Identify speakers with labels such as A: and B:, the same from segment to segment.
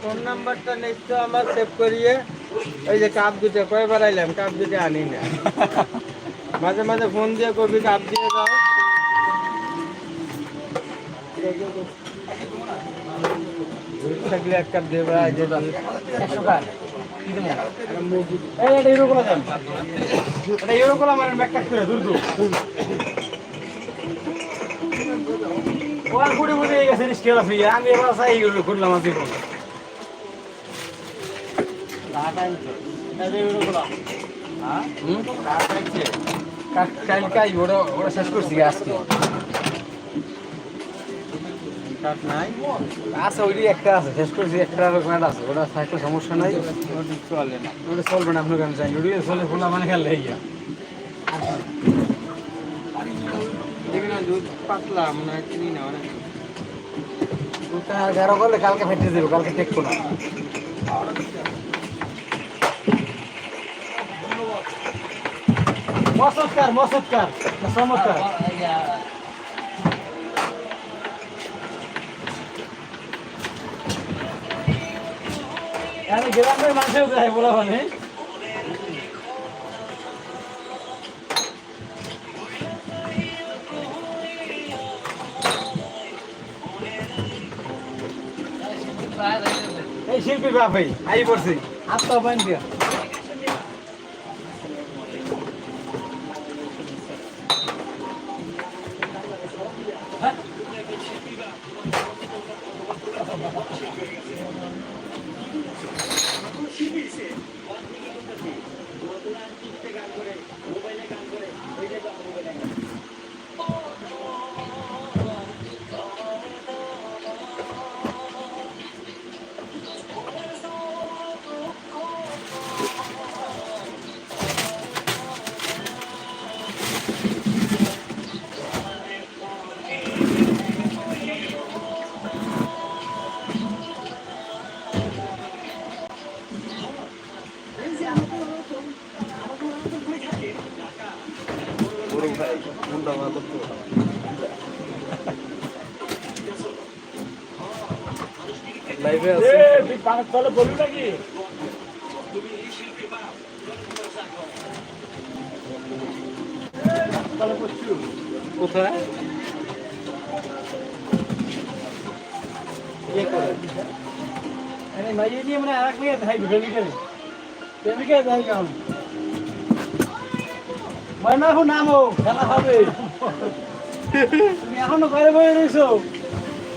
A: Phone নাম্বারটা নিশ্চয় আমার সেভ করিয়ে। যে কাপ দুটো কয়বার আইলাম? কাপ দুটো আনি না। মাঝে মাঝে ফোন দিয়ে কবি কাপ দিয়ে দাও। থাকলে এক কাপ দেবে এই
B: এটা দেন। এটা গুলো আমার ব্যাগ কাট করে দূর দূর। গুড়ি গুড়ি হয়ে গেছে স্কেল ফ্রি আমি এবার চাই এগুলো করলাম আজকে কোনো
A: কালকে ওরা ওরা শেষ করছি আজকে। কাঠ নাই।
B: আছে ওইটি একটা আছে শেষ করছি একটা ম্যাট আছে ওটা থাকলে সমস্যা নাই।
A: ওটা চলে না
B: ওটা চলবে না আপনার আমি চাই ওটি চলে খোলা মানে খেলে গিয়া।
A: দুধ পাতলা না অনেক
B: ওটা গারো করলে কালকে ফেটে দেবো কালকে টেকবো না মসৎকার মসৎকার চমৎকার। গ্রামের মানুষেও যায় বলা মানে। এই শিল্পী বাপই আই পড়ছি। আত্মা পাইন তলে বলবি নাকি?
A: কোথায়? ইয়ে
B: আরে ভাই এই মানে আরেক মেয়ে দেখাই প্রেমিকের। প্রেমিকে দেখাই কেমন ময়না খেলা হবে। তুমি এখনও ঘরে বয়ে রয়েছো।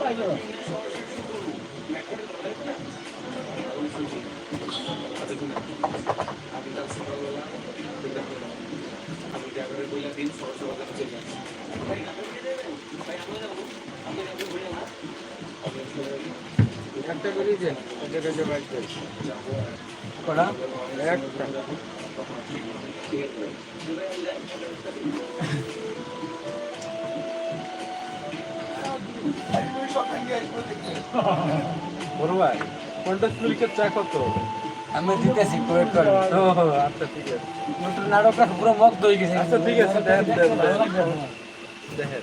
C: পাইলো।
D: একটা করেই দেন একটা কাজে বাইক দেন
B: করা?
D: একটা বড় ভাই পঞ্চাশ মিনিটের চা কত
B: আমি দিতেছি প্রয়োগ করে
D: ও আচ্ছা ঠিক আছে।
B: নাটকটা পুরো মগ্ধ হয়ে গেছে।
D: আচ্ছা ঠিক আছে। দেখেন।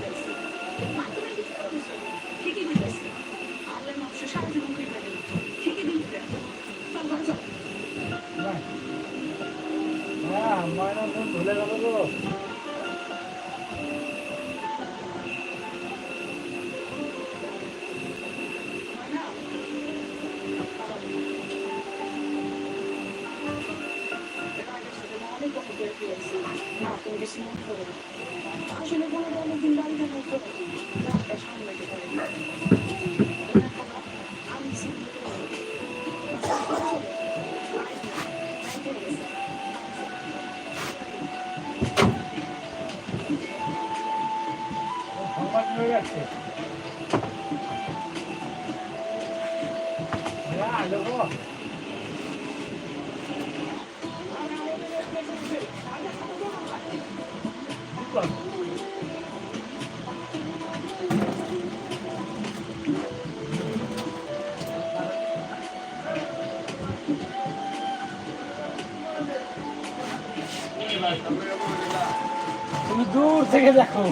C: তুমি দূর থেকে দেখো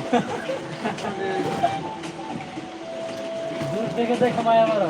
C: থেকে দেখো মায়া মারো।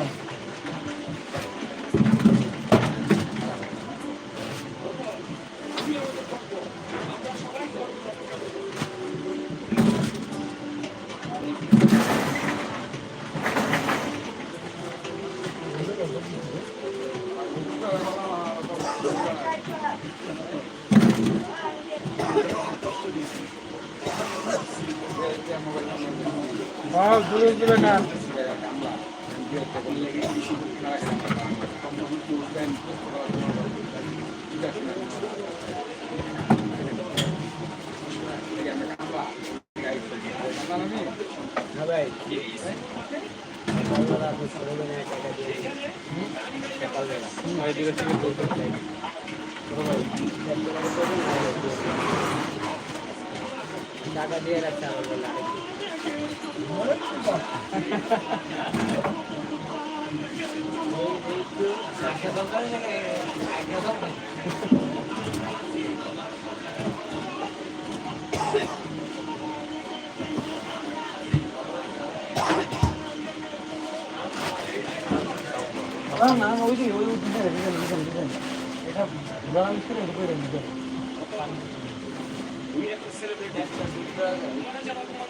D: বাহ দূরে দূরে না। টাকা দিয়ে রাখতে হবে বলে
C: না না ওই যে ওই ডিজাইন ডিজাইন ডিজাইন ডিজাইন এটা গলা মিস করে করে ডিজাইন একটা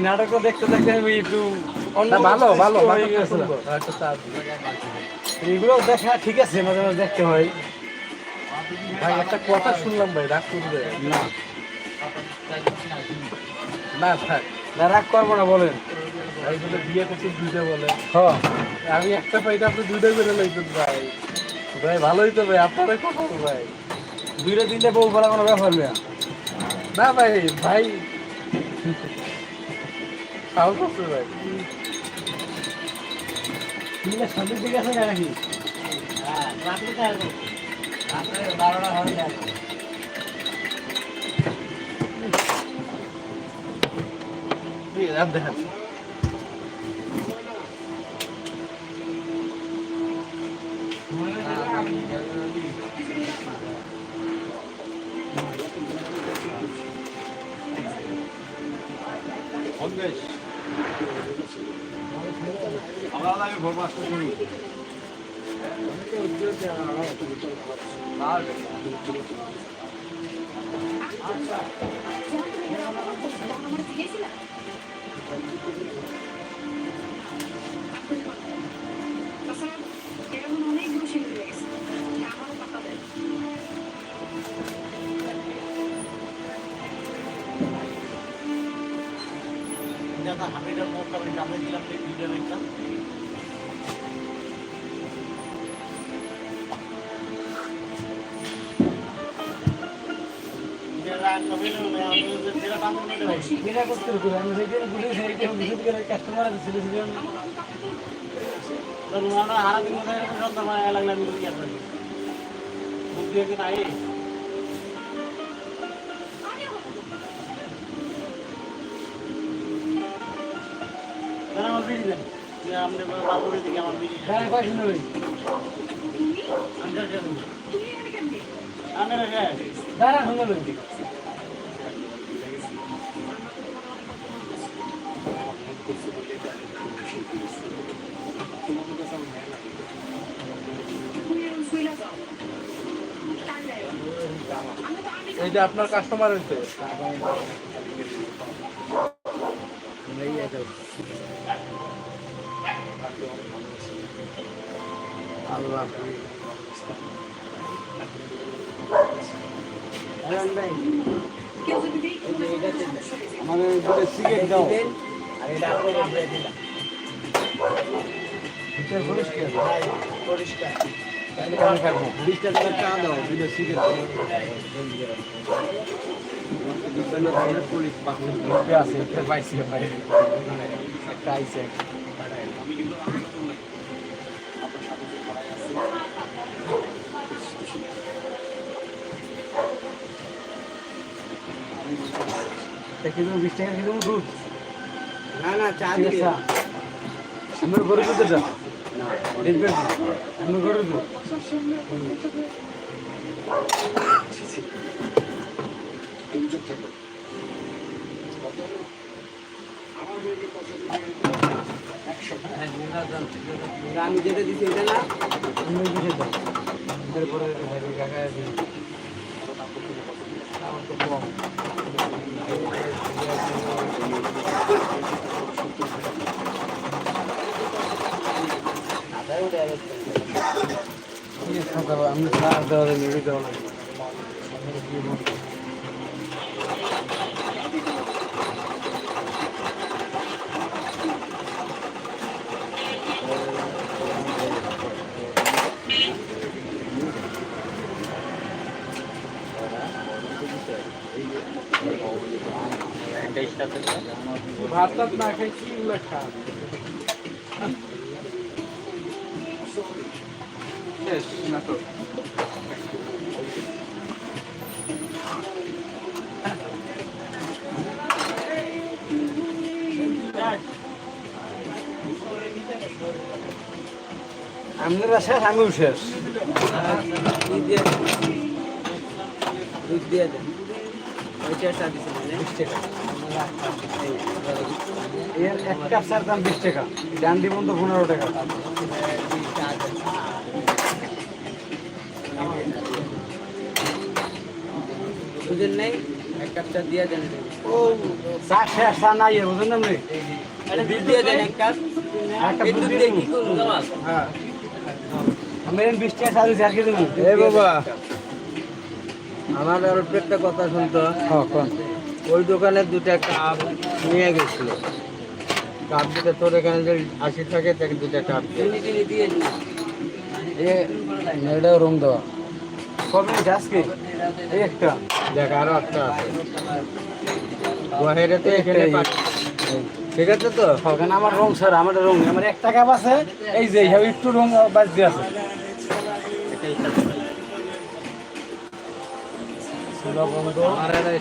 B: নাটকটা দেখতে দেখতে আমি একটু অন্য
C: ভালো ভালো।
B: এগুলো দেখা ঠিক আছে মাঝে মাঝে দেখতে হয়।
C: ভাই একটা কথা শুনলাম ভাই রাগ করবে।
B: না।
C: না থাক।
B: রাগ করব না বলেন।
C: বিয়ে করছে দুইটা বলে।
B: হ্যাঁ
C: আমি একটা পাইতে আপনি দুইটা করে লইতেন ভাই। ভাই ভালোই তো ভাই আপনারা ভাই?
B: দুইটা তিনটে বউ বলা কোনো ব্যাপার না।
C: না ভাই ভাই। সাহস ভাই।
B: তিনটে সন্ধ্যের দিকে আছে না নাকি? হ্যাঁ রাত্রে
E: বারোটা
C: ঠিক
B: মোটটা আমি কামড়ে দিলাম ভিডিও একটা আমি কি আসলে বুক দিয়ে কি তাই দাঁড়া আমার বিড়ি দেন যে আপনি বাবুরে দিকে আমার বিড়ি দাঁড়া কয়
D: তো
C: আপনার কাস্টমার হইতে আল্লাহ
D: হয়েছে
B: আমাদের সিগারেট দাও পরিষ্কার টাকা চা বিশ টাকা কিলো দুধ
C: না না চা
B: আমরা গরু দুধ
C: আমি যেটা দিছি এটা না
B: দাও কাকা আমার তো কম আমি সার দেওয়া নিয়ে দেওয়া
C: ভাত না খাই কি লেখা নাটক
B: আপনারা শেষ আমিও শেষ।
E: দুধ দিয়ে দেন।
B: এর এক কাপ চার দাম বিশ টাকা। ডান দিবন পনেরো টাকা।
E: নাই এক কাপ চা দিয়ে দেন।
B: ও চা শেষ চা নাই এর বুঝলেন না
E: এটা দুধ দিয়ে দেন এক কাপ। এই
B: দুধ
E: দুধ
B: দিয়ে
E: দিয়ে কি করুন জামাল
B: হ্যাঁ। আমি বিশ টাকা কি
C: বাবা। আমার আর একটা কথা শুনতো।
B: হ্যাঁ
C: ওই দোকানে দুটা কাপ নিয়ে গেছিল। কাপ দুটো তোর এখানে যদি আশি থাকে তাকে দুটা কাপ
E: দিয়ে
B: এটা রুম দেওয়া। কবে আজকে এই একটা।
C: দেখ আরও একটা আছে। এখানে ঠিক আছে তো?
B: ওখানে আমার রং স্যার আমার রং আমার একটা কাপ আছে এই যে এইভাবে একটু রং বাদ দিয়ে আছে।
E: ভাই ভাই।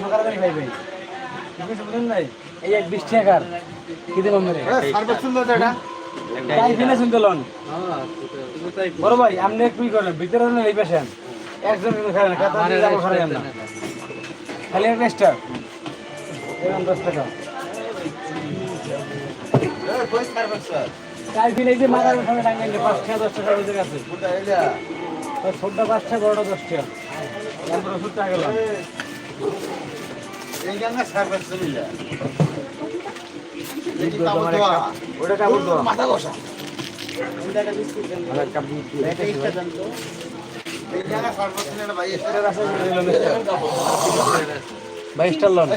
B: সকালে খাইবে বুঝলেন নাই? এই এক বিশ টাকার কি দেবো মেরে তাই ফেলে শুনতে লন। বড় ভাই আপনি ই করেন ভিতরে এই পেশেন একজন কিন্তু খায় না কাতা দিয়ে যাব খারাপ না। খালি এক স্টার এরকম দশ টাকা। তাই যে মাথার পাঁচ টাকা দশ টাকা গেছে ওই ছোটটা পাঁচ টাকা বড়টা দশ টাকা। তারপর ওষুধ টাকা গেল ওটা কাপড় দেওয়া মাথা বসা বাইশ টার লন।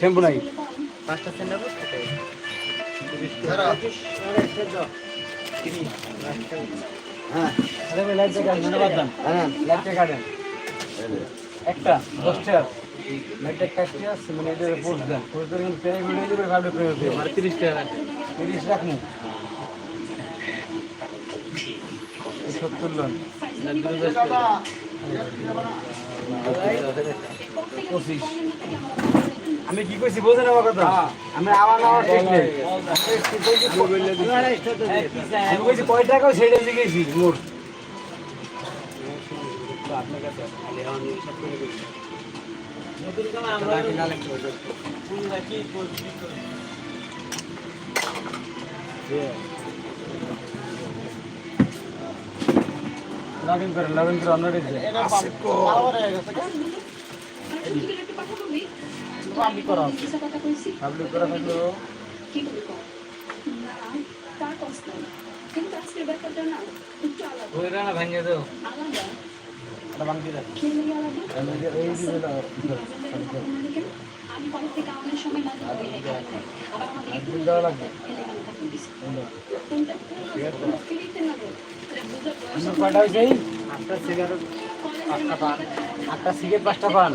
B: শ্যাম্পু নাই।
E: পাঁচটা
B: লাইট কাটেন একটা দশ লাইটটা কাটতে আসছে মানে এটা পোস্ট দেন। পোস্ট দেন পেয়ে ঘুরে দেবে ভাবলে পেয়ে দেবে
E: আমার তিরিশ টাকা
B: তিরিশ রাখুন। সত্তর লোন। পঁচিশ। আমি কি কইছি বোঝেন আমার কথা? আমি আমার নাম ঠিক নেই। আমি কইছি কয় টাকা সেটা জিজ্ঞেসি মোট। লগ ইন করেন লগ ইন করে অন্য দিচ্ছে
D: আমি করা কথা কইছি
B: পাবলিক করা থাকল
D: কি করে কর? না তার কষ্ট না কিন্তু আজকের ব্যাপারটা না একটু আলাদা
E: ওই রানা ভাঙিয়ে দাও
D: আলাদা
B: আমি না
D: আমি না না
B: আটটা সিগারেট পাঁচটা পান। আটটা সিগারেট পাঁচটা পান।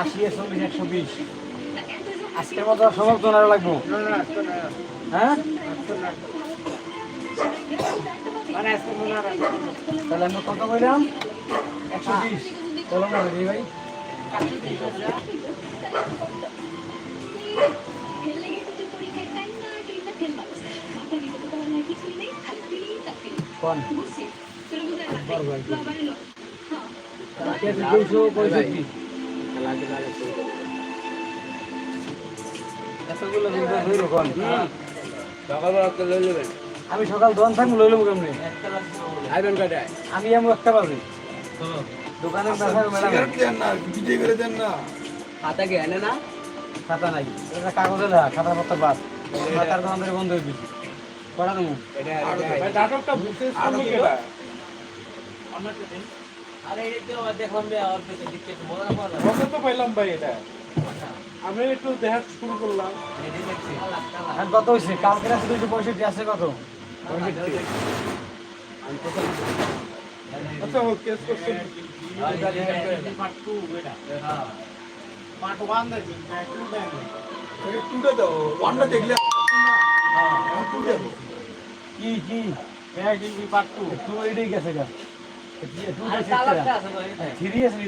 B: আশি চল্লিশ একশো বিশ। আজকের মতো সমাপ্ত ওনারা লাগবো? হ্যাঁ? তাহলে আমরা কত কইলাম? একশো বিশ রে ভাই দুইশো পঁয়ষট্টি আমি সকাল দোকান থাকব লইলাম কেমনি?
E: কে এনে না?
B: খাতা নাই। এটা কাগজে লেখা খাতা পত্র বাদ। খাতার দোকান থেকে বন্ধ হয়ে দিচ্ছি
F: আমি একটু দেখা শুরু করলাম।
B: আর কত হয়েছে? কালকে পঁয়ষট্টি আছে কত?
F: আচ্ছা হোক কেস করছেন
B: পার্ট ওয়ান দেখি পার্ট টু দেখি কি কি হ্যাঁ কি কি পার্ট টু টু এটাই গেছে গা সিরিয়াসলি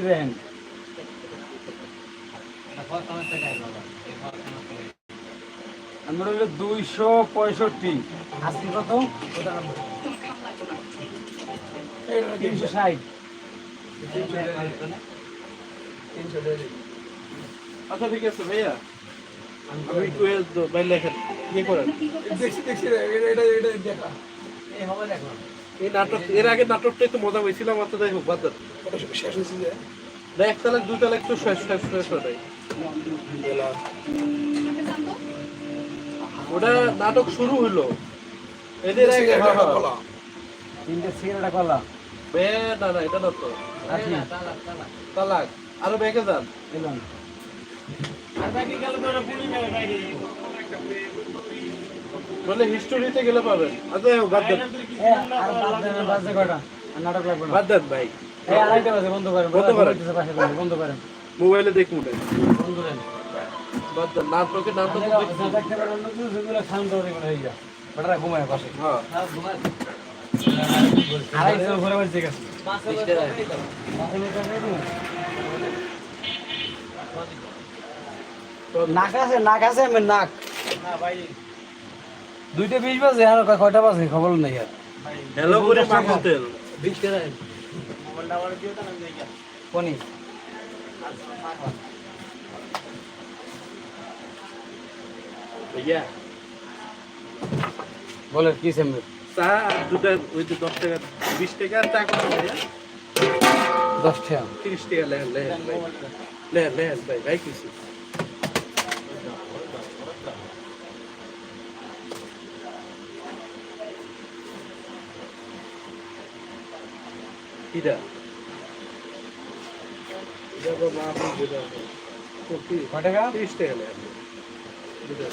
B: আমরা হলো দুইশো পঁয়ষট্টি। আজকে কত? তিনশো ষাট
F: আচ্ছা ঠিক আছে ভাইয়া। আমি টুয়েলভ তো ভাই লেখেন ইয়ে করেন। এই নাটক এর আগে নাটকটাই তো মজা হয়েছিল আমার তো যাই হোক বাদ দেন। না, এক তালাক দুই তালাক তো শেষ শেষ শেষ ওটাই ওটা নাটক শুরু হলো। এদের আগে হ্যাঁ, হ্যাঁ।
B: তিনটে সিগারেট কলা।
F: বে না না এটা না তো। তালাক আরও ব্যাগে যান।
B: এলাম।
F: বলে হিস্টোরিতে গেলে পাবেন। আচ্ছা বাদ দেন।
B: নাটক লাগবে
F: বাদ দেন ভাই।
B: এই বন্ধ করেন।
F: বন্ধ করেন।
B: বন্ধ, করেন।
F: মোবাইলে দেখুন
B: বন্ধ করেন।
F: বাদ দেন নাটকে নাটক
B: দেখতে পারেন, অন্য কিছু সেগুলো শান্ত হয়ে যায়। বেটারা ঘুমায় পাশে।
F: হ্যাঁ।
B: আড়াইশো ঘুরে বাড়িতে গেছে। পাঁচশো মিটার নেই তো? নাক আছে নাক আছে আমার নাক। দুইটা বিশ বাজে আর কয়- কয়টা বাজে? খবর নেই আর।
F: হ্যালো করে তেল
B: কোনি বলে কি সেমনি
F: চা আর দুটা ওই যে দশ টাকা বিশ টাকা চা কত ভাইয়া?
B: দশ টাকা।
F: তিরিশ টাকা লেহেন ভাই। লেহেন লেহেন ভাই ভাই কিছু। কিটা এটা মা আপনি যেটা
B: কয় টাকা?
F: তিরিশ টাকা দুটা